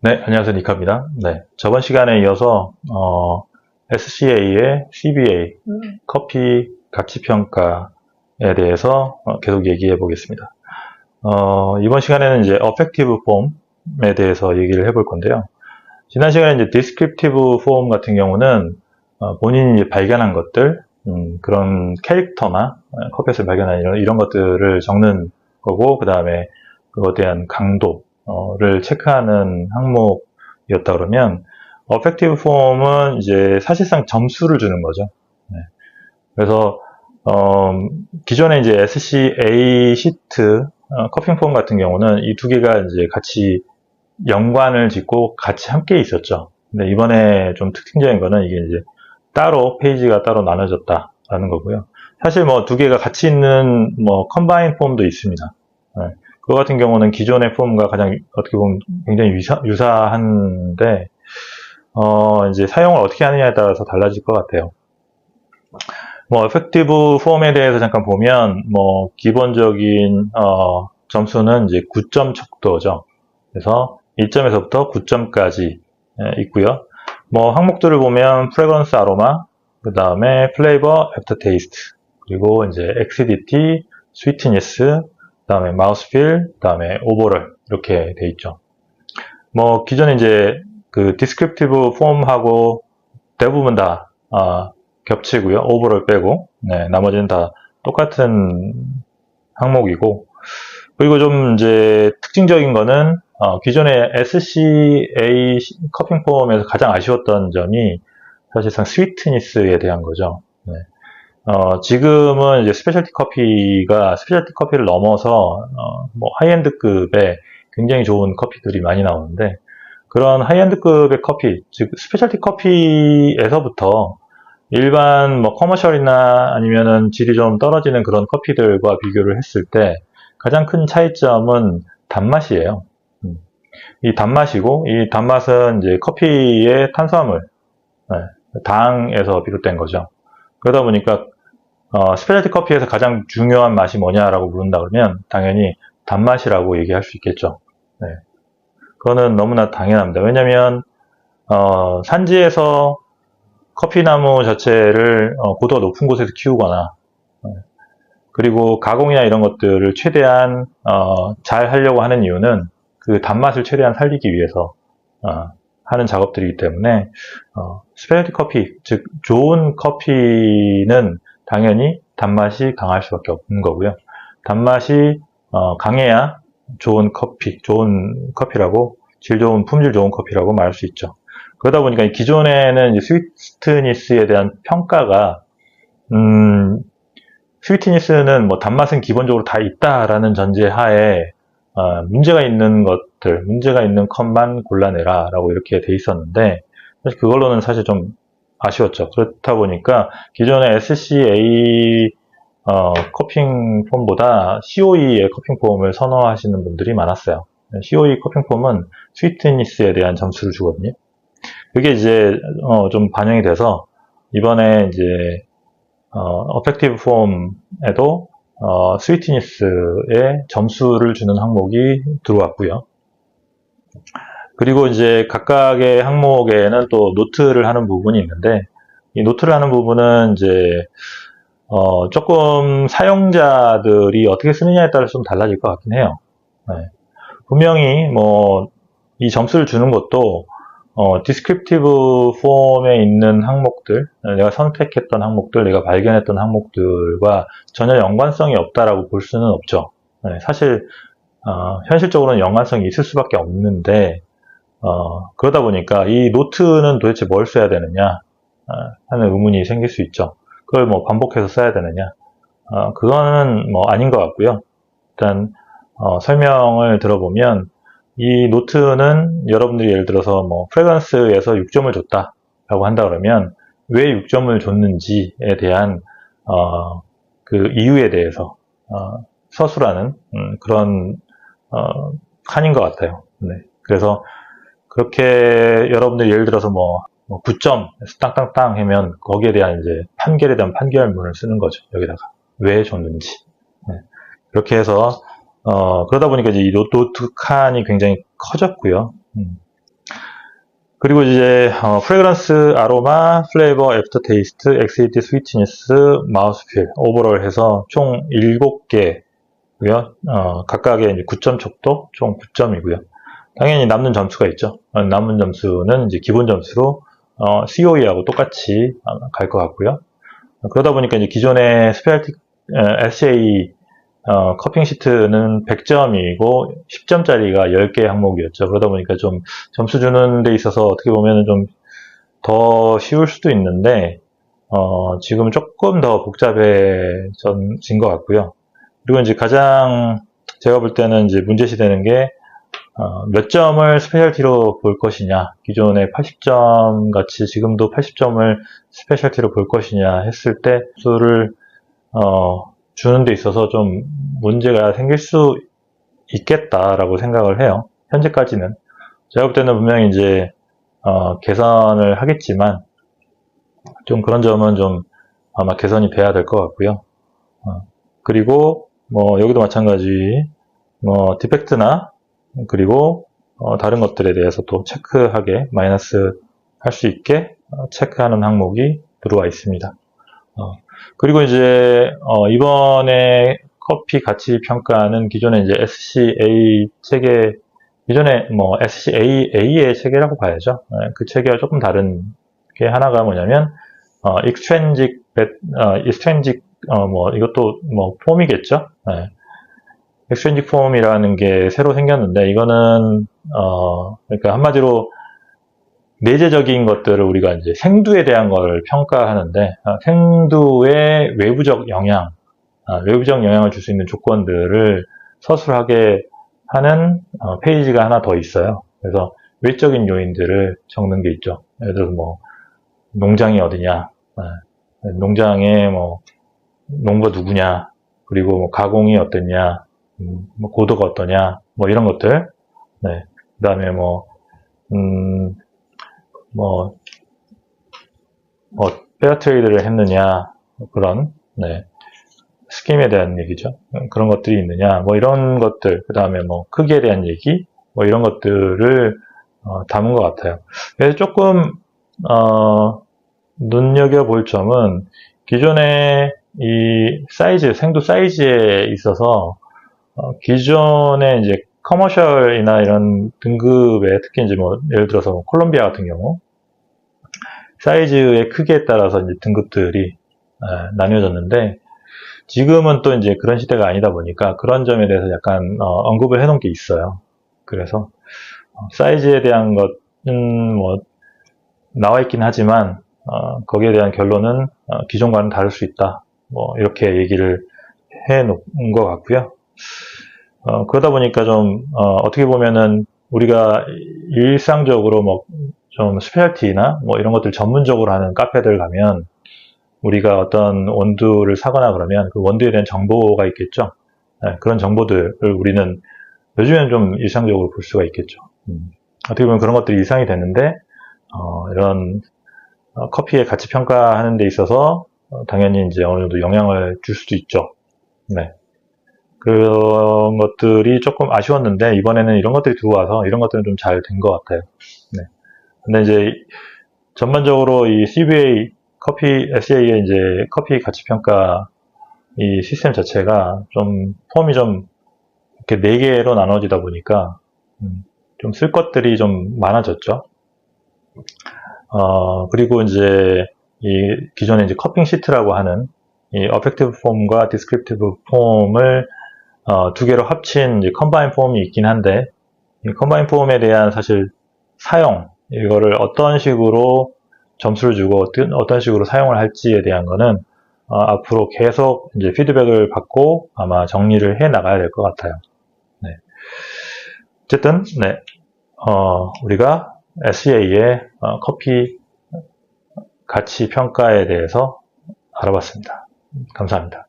네, 안녕하세요. 니카입니다. 네, 저번 시간에 이어서 어, SCA의 CBA 음. 커피 가치평가에 대해서 어, 계속 얘기해 보겠습니다. 어, 이번 시간에는 이제 어펙티브 폼에 대해서 얘기를 해볼 건데요. 지난 시간에 이제 디스크립티브 폼 같은 경우는 어, 본인이 발견한 것들, 음, 그런 캐릭터나 어, 커피에서 발견한 이런, 이런 것들을 적는 거고, 그 다음에 그것에 대한 강도를 체크하는 항목이었다 그러면, 어펙티브 폼은 이제 사실상 점수를 주는 거죠. 네. 그래서 어, 기존에 이제 SCA 시트 어, 커핑 폼 같은 경우는 이 두 개가 이제 같이 연관을 짓고 같이 함께 있었죠. 근데 이번에 좀 특징적인 거는 이게 이제 따로 페이지가 따로 나눠졌다라는 거고요. 사실 뭐 두 개가 같이 있는 뭐 컴바인 폼도 있습니다. 네. 그거 같은 경우는 기존의 폼과 가장 어떻게 보면 굉장히 유사, 유사한데 어, 이제 사용을 어떻게 하느냐에 따라서 달라질 것 같아요. 뭐, 에펙티브 폼에 대해서 잠깐 보면, 뭐, 기본적인, 어, 점수는 이제 9점 척도죠. 그래서 1점에서부터 9점까지 있고요. 뭐, 항목들을 보면, 프레그런스 아로마, 그 다음에 플레이버, 애프터 테이스트, 그리고 이제 엑시디티, 스위트니스, 그 다음에 마우스필, 그 다음에 오버럴, 이렇게 돼 있죠. 뭐, 기존에 이제 그 디스크립티브 폼하고 대부분 다 어, 겹치고요. 오버를 빼고 네, 나머지는 다 똑같은 항목이고 그리고 좀 이제 특징적인 거는 어, 기존의 SCA 커핑 폼에서 가장 아쉬웠던 점이 사실상 스위트니스에 대한 거죠. 네. 어, 지금은 이제 스페셜티 커피가 스페셜티 커피를 넘어서 어, 뭐 하이엔드급의 굉장히 좋은 커피들이 많이 나오는데 그런 하이엔드급의 커피, 즉 스페셜티 커피에서부터 일반 뭐 커머셜이나 아니면은 질이 좀 떨어지는 그런 커피들과 비교를 했을 때 가장 큰 차이점은 단맛이에요. 음. 이 단맛이고 이 단맛은 이제 커피의 탄수화물, 네, 당에서 비롯된 거죠. 그러다 보니까 어, 스페셜티 커피에서 가장 중요한 맛이 뭐냐라고 물은다 그러면 당연히 단맛이라고 얘기할 수 있겠죠. 네. 그거는 너무나 당연합니다. 왜냐하면 어, 산지에서 커피나무 자체를 어, 고도가 높은 곳에서 키우거나 어, 그리고 가공이나 이런 것들을 최대한 어, 잘 하려고 하는 이유는 그 단맛을 최대한 살리기 위해서 어, 하는 작업들이기 때문에 어, 스페셜티 커피, 즉 좋은 커피는 당연히 단맛이 강할 수밖에 없는 거고요. 단맛이 어, 강해야 좋은 커피, 좋은 커피라고, 질 좋은, 품질 좋은 커피라고 말할 수 있죠. 그러다 보니까 기존에는 스위트니스에 대한 평가가, 음, 스위트니스는 뭐 단맛은 기본적으로 다 있다라는 전제 하에, 어, 문제가 있는 것들, 문제가 있는 컷만 골라내라 라고 이렇게 돼 있었는데, 사실 그걸로는 사실 좀 아쉬웠죠. 그렇다 보니까 기존의 SCA 어, 커핑 폼보다 COE의 커핑 폼을 선호하시는 분들이 많았어요. COE 커핑 폼은 스위트니스에 대한 점수를 주거든요. 그게 이제 어, 좀 반영이 돼서 이번에 이제 어, 어펙티브 폼에도 어, 스위트니스에 점수를 주는 항목이 들어왔고요. 그리고 이제 각각의 항목에는 또 노트를 하는 부분이 있는데 이 노트를 하는 부분은 이제 어, 조금 사용자들이 어떻게 쓰느냐에 따라 좀 달라질 것 같긴 해요. 네. 분명히 뭐 이 점수를 주는 것도 어, 디스크립티브 폼에 있는 항목들, 내가 선택했던 항목들, 내가 발견했던 항목들과 전혀 연관성이 없다라고 볼 수는 없죠. 네, 사실 어, 현실적으로는 연관성이 있을 수밖에 없는데 어, 그러다 보니까 이 노트는 도대체 뭘 써야 되느냐 어, 하는 의문이 생길 수 있죠. 그걸 뭐 반복해서 써야 되느냐? 어, 그거는 뭐 아닌 것 같고요. 일단 어, 설명을 들어보면 이 노트는 여러분들이 예를 들어서 뭐 프레건스에서 6점을 줬다 라고 한다 그러면 왜 6점을 줬는지에 대한 어, 그 이유에 대해서 어, 서술하는 음, 그런 어, 칸인 것 같아요. 네. 그래서 그렇게 여러분들 예를 들어서 뭐, 뭐 9점 땅땅땅 하면 거기에 대한 이제 판결에 대한 판결문을 쓰는 거죠. 여기다가 왜 줬는지. 네. 그렇게 해서 어, 그러다 보니까 이제 이 노- 노트 칸이 굉장히 커졌고요. 음. 그리고 이제 어, 프레그런스, 아로마, 플레이버, 애프터 테이스트, 엑시티, 스위트니스, 마우스필 오버롤 해서 총 7개고요. 어, 각각의 이제 9점 촉도 총 9점이고요. 당연히 남는 점수가 있죠. 어, 남은 점수는 이제 기본 점수로 어, COE하고 똑같이 갈 것 같고요. 그러다 보니까 이제 기존의 스페셜티 SCA 어, 커핑 시트는 100점이고 10점짜리가 10개 항목이었죠. 그러다 보니까 좀 점수 주는 데 있어서 어떻게 보면 좀 더 쉬울 수도 있는데 어, 지금 조금 더 복잡해진 것 같고요. 그리고 이제 가장 제가 볼 때는 이제 문제시 되는 게 어, 몇 점을 스페셜티로 볼 것이냐, 기존의 80점 같이 지금도 80점을 스페셜티로 볼 것이냐 했을 때 수를 어, 주는 데 있어서 좀 문제가 생길 수 있겠다라고 생각을 해요. 현재까지는. 제가 볼 때는 분명히 이제, 어, 개선을 하겠지만, 좀 그런 점은 좀 아마 개선이 돼야 될 것 같고요. 어, 그리고, 뭐, 여기도 마찬가지, 뭐, 디펙트나, 그리고, 어, 다른 것들에 대해서 또 체크하게, 마이너스 할 수 있게 어, 체크하는 항목이 들어와 있습니다. 어, 그리고 이제 어, 이번에 커피 가치 평가는 기존에 이제 SCA 체계 기존에 뭐 SCA의 체계라고 봐야죠. 네, 그 체계와 조금 다른 게 하나가 뭐냐면 어, bet- 어, extrinsic 어, 뭐 이것도 뭐 폼이겠죠. 네. extrinsic 폼이라는 게 새로 생겼는데 이거는 어, 그러니까 한마디로 내재적인 것들을 우리가 이제 생두에 대한 걸 평가하는데 아, 생두의 외부적 영향, 아, 외부적 영향을 줄 수 있는 조건들을 서술하게 하는 어, 페이지가 하나 더 있어요. 그래서 외적인 요인들을 적는 게 있죠. 예를 들어서 뭐 농장이 어디냐, 아, 농장에 뭐 농부가 누구냐, 그리고 뭐 가공이 어땠냐, 음, 뭐 고도가 어떠냐, 뭐 이런 것들. 네. 그다음에 뭐 음, 뭐, 뭐, 페어 트레이드를 했느냐, 뭐 그런, 네, 스킴에 대한 얘기죠. 그런 것들이 있느냐, 뭐 이런 것들, 그 다음에 뭐, 크기에 대한 얘기, 뭐 이런 것들을 어, 담은 것 같아요. 그래서 조금, 어, 눈여겨 볼 점은, 기존에 이 사이즈, 생도 사이즈에 있어서, 어, 기존에 이제 커머셜이나 이런 등급에 특히 이제 뭐 예를 들어서 뭐 콜롬비아 같은 경우 사이즈의 크기에 따라서 이제 등급들이 에, 나뉘어졌는데 지금은 또 이제 그런 시대가 아니다 보니까 그런 점에 대해서 약간 어, 언급을 해놓은 게 있어요. 그래서 어, 사이즈에 대한 것은 뭐 나와 있긴 하지만 어, 거기에 대한 결론은 어, 기존과는 다를 수 있다. 뭐 이렇게 얘기를 해놓은 것 같고요. 어, 그러다 보니까 좀, 어, 떻게 보면은, 우리가 일상적으로 뭐, 좀 스페셜티나 뭐 이런 것들 전문적으로 하는 카페들 가면, 우리가 어떤 원두를 사거나 그러면 그 원두에 대한 정보가 있겠죠. 네, 그런 정보들을 우리는 요즘엔 좀 일상적으로 볼 수가 있겠죠. 음, 어떻게 보면 그런 것들이 이상이 됐는데, 어, 이런 어, 커피의 가치 평가하는 데 있어서 어, 당연히 이제 어느 정도 영향을 줄 수도 있죠. 네. 그런 것들이 조금 아쉬웠는데 이번에는 이런 것들이 들어와서 이런 것들은 좀 잘 된 것 같아요. 네. 근데 이제 전반적으로 이 CBA 커피 SA의 이제 커피 가치 평가 이 시스템 자체가 좀 폼이 좀 이렇게 네 개로 나눠지다 보니까 음, 좀쓸 것들이 좀 많아졌죠. 어, 그리고 이제 이 기존에 이제 커핑 시트라고 하는 이 어펙티브 폼과 디스크립티브 폼을 어, 두 개로 합친 컴바인 폼이 있긴 한데 이 컴바인 폼에 대한 사실 사용 이거를 어떤 식으로 점수를 주고 어떤, 식으로 사용을 할지에 대한 거는 어, 앞으로 계속 이제 피드백을 받고 아마 정리를 해 나가야 될 것 같아요. 네. 어쨌든 네 어, 우리가 SEA의 어, 커피 가치 평가에 대해서 알아봤습니다. 감사합니다.